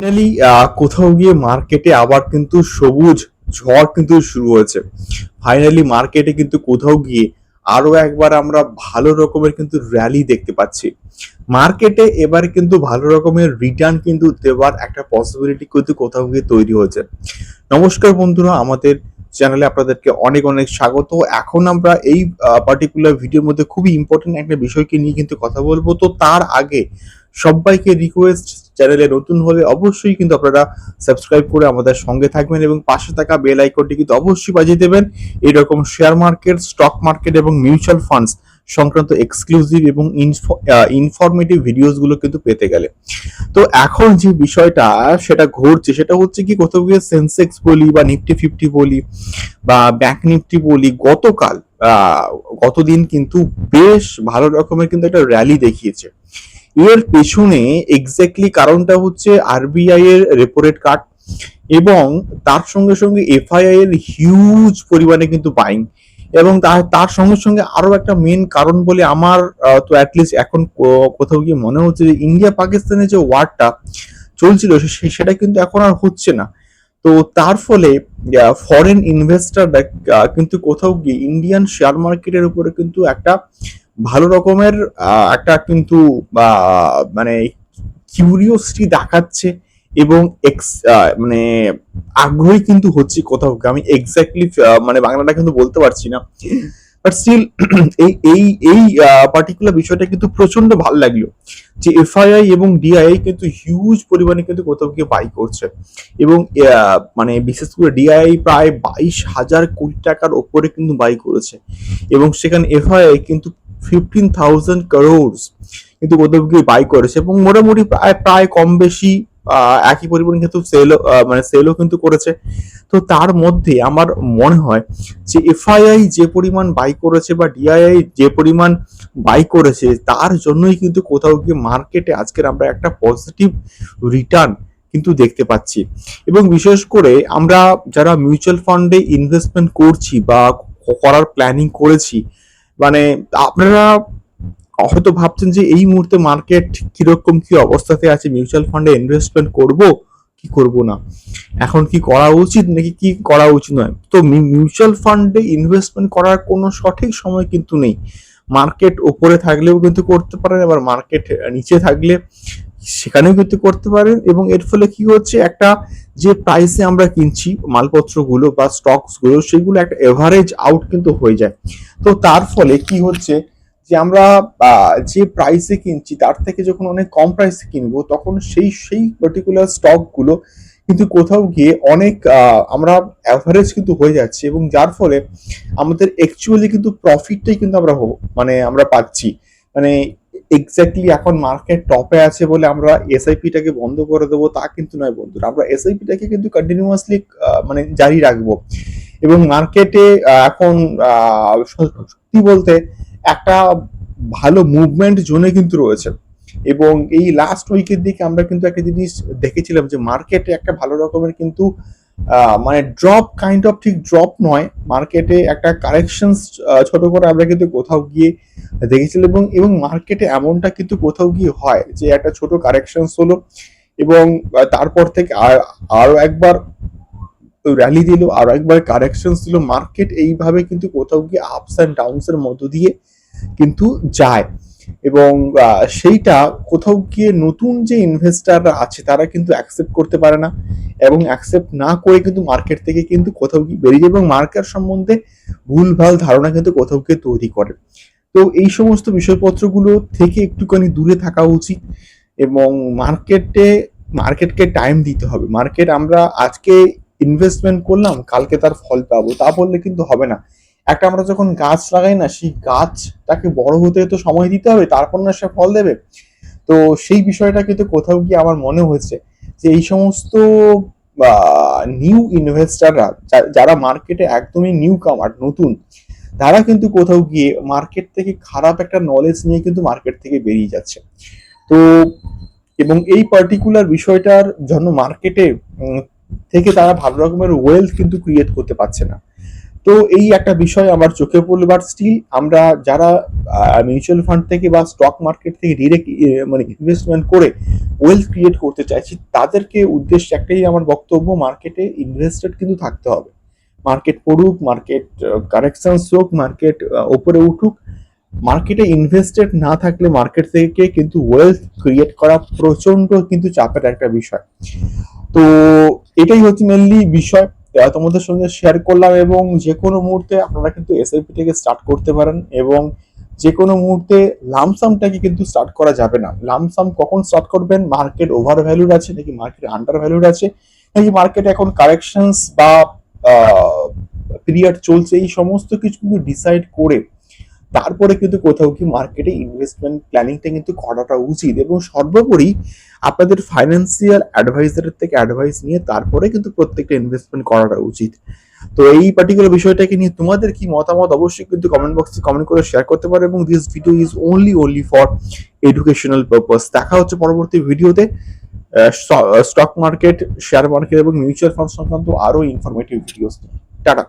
Finally কোথাও গিয়ে মার্কেটে আবার কিন্তু সবুজ ঝড় কিন্তু শুরু হয়েছে। ফাইনালি মার্কেটে কিন্তু কোথাও গিয়ে আরও একবার আমরা ভালো রকমের কিন্তু র্যালি দেখতে পাচ্ছি। মার্কেটে এবার কিন্তু ভালো রকমের রিটার্ন কিন্তু দেওয়ার একটা পসিবিলিটি কিন্তু কোথাও গিয়ে তৈরি হয়েছে। নমস্কার বন্ধুরা, আমাদের চ্যানেলে আপনাদেরকে অনেক অনেক স্বাগত। এখন আমরা এই পার্টিকুলার ভিডিওর মধ্যে খুবই ইম্পর্টেন্ট একটা বিষয়কে নিয়ে কিন্তু কথা বলব। তো তার আগে সবাইকে রিকোয়েস্ট চ্যানেলে নতুন হলে অবশ্যই কিন্তু আপনারা সাবস্ক্রাইব করে আমাদের সঙ্গে থাকবেন এবং পাশে থাকা বেল আইকনটি কিন্তু অবশ্যই বাজিয়ে দেবেন। এরকম শেয়ার মার্কেট স্টক মার্কেট এবং মিউচুয়াল ফান্ডস সংক্রান্ত এক্সক্লুসিভ এবং ইনফরমেটিভ ভিডিওসগুলো কিন্তু পেতে গেলে। তো এখন যে বিষয়টা, সেটা ঘটছে, সেটা হচ্ছে কি কোথাও গিয়ে সেন্সেক্স বলি বা নিফটি ফিফটি বলি বা ব্যাংক নিফটি বলি, গতকাল গতদিন কিন্তু বেশ ভালো রকমের কিন্তু একটা র্যালি দেখিয়েছে। এর পেছনে এক্স্যাক্টলি কারণটা হচ্ছে আরবিআই এর রেপো রেট কাট এবং তার সঙ্গে সঙ্গে এফআইআই এর হিউজ পরিমাণে কিন্তু বাইং এবং তার সঙ্গে সঙ্গে আরও একটা মেন কারণ বলে আমার তো অ্যাটলিস্ট এখন কোথাও গিয়ে মনে হচ্ছে যে ইন্ডিয়া পাকিস্তানের যে ওয়ারটা চলছিল সেটা কিন্তু এখন আর হচ্ছে না। তো তার ফলে ফরেন ইনভেস্টররা কিন্তু কোথাও গিয়ে ইন্ডিয়ান শেয়ার মার্কেটের উপরে কিন্তু একটা ভালো রকমের একটা কিন্তু মানে কিউরিওসিটি দেখাচ্ছে এবং এক্স মানে আগ্রহী কিন্তু হচ্ছে কোথাও। আমি এক্স্যাক্টলি মানে বাংলাটা কিন্তু বলতে পারছি না। বাট স্টিল এই এই এই পার্টিকুলার বিষয়টা কিন্তু প্রচণ্ড ভালো লাগল যে এফআইআই এবং ডিআইআই কিন্তু হিউজ পরিমাণে কিন্তু কোথাও গিয়ে বাই করছে। এবং মানে বিশেষ করে ডিআইআই প্রায় বাইশ হাজার কোটি টাকার ওপরে কিন্তু বাই করেছে। এবং সেখানে এফআইআই কিন্তু ফিফটিন থাউজেন্ড করোড়স কিন্তু কোথাও বাই করেছে এবং মোটামুটি প্রায় প্রায় কম বেশি একই পরিমাণ কিন্তু সেলও মানে সেলও কিন্তু করেছে। তো তার মধ্যে আমার মনে হয় যে এফআইআই যে পরিমাণ বাই করেছে বা ডিআইআই যে পরিমাণ বাই করেছে, তার জন্যই কিন্তু কোথাও গিয়ে মার্কেটে আজকের আমরা একটা পজিটিভ রিটার্ন কিন্তু দেখতে পাচ্ছি। এবং বিশেষ করে আমরা যারা মিউচুয়াল ফান্ডে ইনভেস্টমেন্ট করছি বা করার প্ল্যানিং করেছি মানে আপনারা হয়তো ভাবছেন যে এই মুহূর্তে মার্কেট কীরকম কি অবস্থাতে আছে মিউচুয়াল ফান্ডে ইনভেস্টমেন্ট করব, কি করব না? এখন কি করা উচিত নাকি কি করা উচিত নয়? তো মিউচুয়াল ফান্ডে ইনভেস্টমেন্ট করার কোনো সঠিক সময় কিন্তু নেই। মার্কেট উপরে থাকলেও কিন্তু করতে পারেন, আবার মার্কেট নিচে থাকলে সেখানেও কিন্তু করতে পারেন এবং এর ফলে কি হচ্ছে? একটা যে প্রাইসে আমরা কিনছি মালপত্রগুলো বা স্টকসগুলো, সেগুলো একটা এভারেজ আউট কিন্তু হয়ে যায়। তো তার ফলে কি হচ্ছে যে আমরা যে প্রাইসে কিনছি, তার থেকে যখন অনেক কম প্রাইসে কিনবো, তখন সেই সেই পার্টিকুলার স্টকগুলো কিন্তু কোথাও গিয়ে অনেক আমরা অ্যাভারেজ কিন্তু হয়ে যাচ্ছে এবং যার ফলে আমাদের অ্যাকচুয়ালি কিন্তু প্রফিটটাই কিন্তু আমরা মানে আমরা পাচ্ছি। মানে এক্স্যাক্টলি এখন মার্কেট টপে আছে বলে আমরা এসআইপি টাকে বন্ধ করে দেবো, তা কিন্তু নয় বন্ধুরা। আমরা এসআইপি টাকে কিন্তু কন্টিনিউয়াসলি মানে জারি রাখব। এবং মার্কেটে এখন সত্যি বলতে একটা ভালো মুভমেন্ট জোনে কিন্তু রয়েছে। এবং এই লাস্ট উইকের দিকে আমরা কিন্তু একটা জিনিস দেখেছিলাম যে মার্কেটে একটা ভালো রকমের কিন্তু মানে ড্রপ কাইন্ড অফ ঠিক ড্রপ নয়। মার্কেটে একটা কারেকশন ছোট করে আমরা কিন্তু কোথাও গিয়ে দেখেছিলাম এবং এবং মার্কেটে এমনটা কিন্তু কোথাও গিয়ে হয় যে একটা ছোট কারেকশন হলো এবং তারপর থেকে আর আরও একবার র্যালি দিল আরও একবার কারেকশন দিল। মার্কেট এইভাবে কিন্তু কোথাও গিয়ে আপস অ্যান্ড ডাউনস এর মধ্য দিয়ে কিন্তু যায়। এবং সেইটা কোথাও গিয়ে নতুন যে ইনভেস্টাররা আছে, তারা কিন্তু অ্যাকসেপ্ট করতে পারে না এবং অ্যাকসেপ্ট না করে কিন্তু মার্কেট থেকে কিন্তু কোথাও গিয়ে বেরিয়ে যায় এবং মার্কেট সম্বন্ধে ভুলভাল ধারণা কিন্তু কোথাও গিয়ে তৈরি করে। তো এই সমস্ত বিষয়পত্রগুলো থেকে একটুখানি দূরে থাকা উচিত এবং মার্কেটে মার্কেটকে টাইম দিতে হবে। মার্কেট আমরা আজকে ইনভেস্টমেন্ট করলাম, কালকে তার ফল পাবো, তা বললে কিন্তু হবে না। একটা আমরা যখন গাছ লাগাই না, সেই গাছটাকে বড় হতে তো সময় দিতে হবে, তারপর না সে ফল দেবে। তো সেই বিষয়টা কিন্তু কোথাও গিয়ে আমার মনে হয়েছে যে এই সমস্ত নিউ ইনভেস্টাররা যারা মার্কেটে একদমই নিউ কামার নতুন, তারা কিন্তু কোথাও গিয়ে মার্কেট থেকে খারাপ একটা নলেজ নিয়ে কিন্তু মার্কেট থেকে বেরিয়ে যাচ্ছে। তো, এবং এই পার্টিকুলার বিষয়টার জন্য মার্কেটে থেকে তারা ভালো রকমের ওয়েলথ কিন্তু ক্রিয়েট করতে পারছে না। তো এই একটা বিষয় আমার চোখে পড়ল বাট স্টিল আমরা যারা মিউচুয়াল ফান্ড থেকে বা স্টক মার্কেট থেকে ডিরেক্ট মানে ইনভেস্টমেন্ট করে ওয়েলথ ক্রিয়েট করতে চাইছি, তাদেরকে উদ্দেশ্যে একটাই আমার বক্তব্য মার্কেটে ইনভেস্টেড কিন্তু থাকতে হবে। মার্কেট পড়ুক মার্কেট কারেকশনস হোক মার্কেট ওপরে উঠুক মার্কেটে ইনভেস্টেড না থাকলে মার্কেট থেকে কিন্তু ওয়েলথ ক্রিয়েট করা প্রচণ্ড কিন্তু চাপের একটা বিষয়। তো এটাই হচ্ছে মেনলি বিষয়। তোমাদের সঙ্গে শেয়ার করলাম এবং যে কোনো মুহূর্তে আপনারা কিন্তু এসআইপি থেকে স্টার্ট করতে পারেন এবং যে কোনো মুহূর্তে লামসামটাকে কিন্তু স্টার্ট করা যাবে না। লামসাম কখন স্টার্ট করবেন? মার্কেট ওভার ভ্যালুড আছে নাকি মার্কেট আন্ডার ভ্যালুড আছে? নাকি মার্কেট এখন কারেকশনস বা পিরিয়ড চলছে? এই সমস্ত কিছু কিন্তু ডিসাইড করে তারপরে কিন্তু কোথাও কি মার্কেটে ইনভেস্টমেন্ট প্ল্যানিংটা কিন্তু করাটা উচিত এবং সর্বোপরি আপনাদের ফাইন্যান্সিয়াল অ্যাডভাইজারের থেকে অ্যাডভাইস নিয়ে তারপরে কিন্তু প্রত্যেকটা ইনভেস্টমেন্ট করাটা উচিত। তো এই পার্টিকুলার বিষয়টাকে নিয়ে তোমাদের কি মতামত অবশ্যই কিন্তু কমেন্ট বক্সে কমেন্ট করে শেয়ার করতে পারো এবং this video is only only for educational purpose দেখা হচ্ছে পরবর্তী ভিডিওতে স্টক মার্কেট শেয়ার মার্কেট এবং মিউচুয়াল ফান্ড সংক্রান্ত আরও ইনফরমেটিভ ভিডিওস টাটা।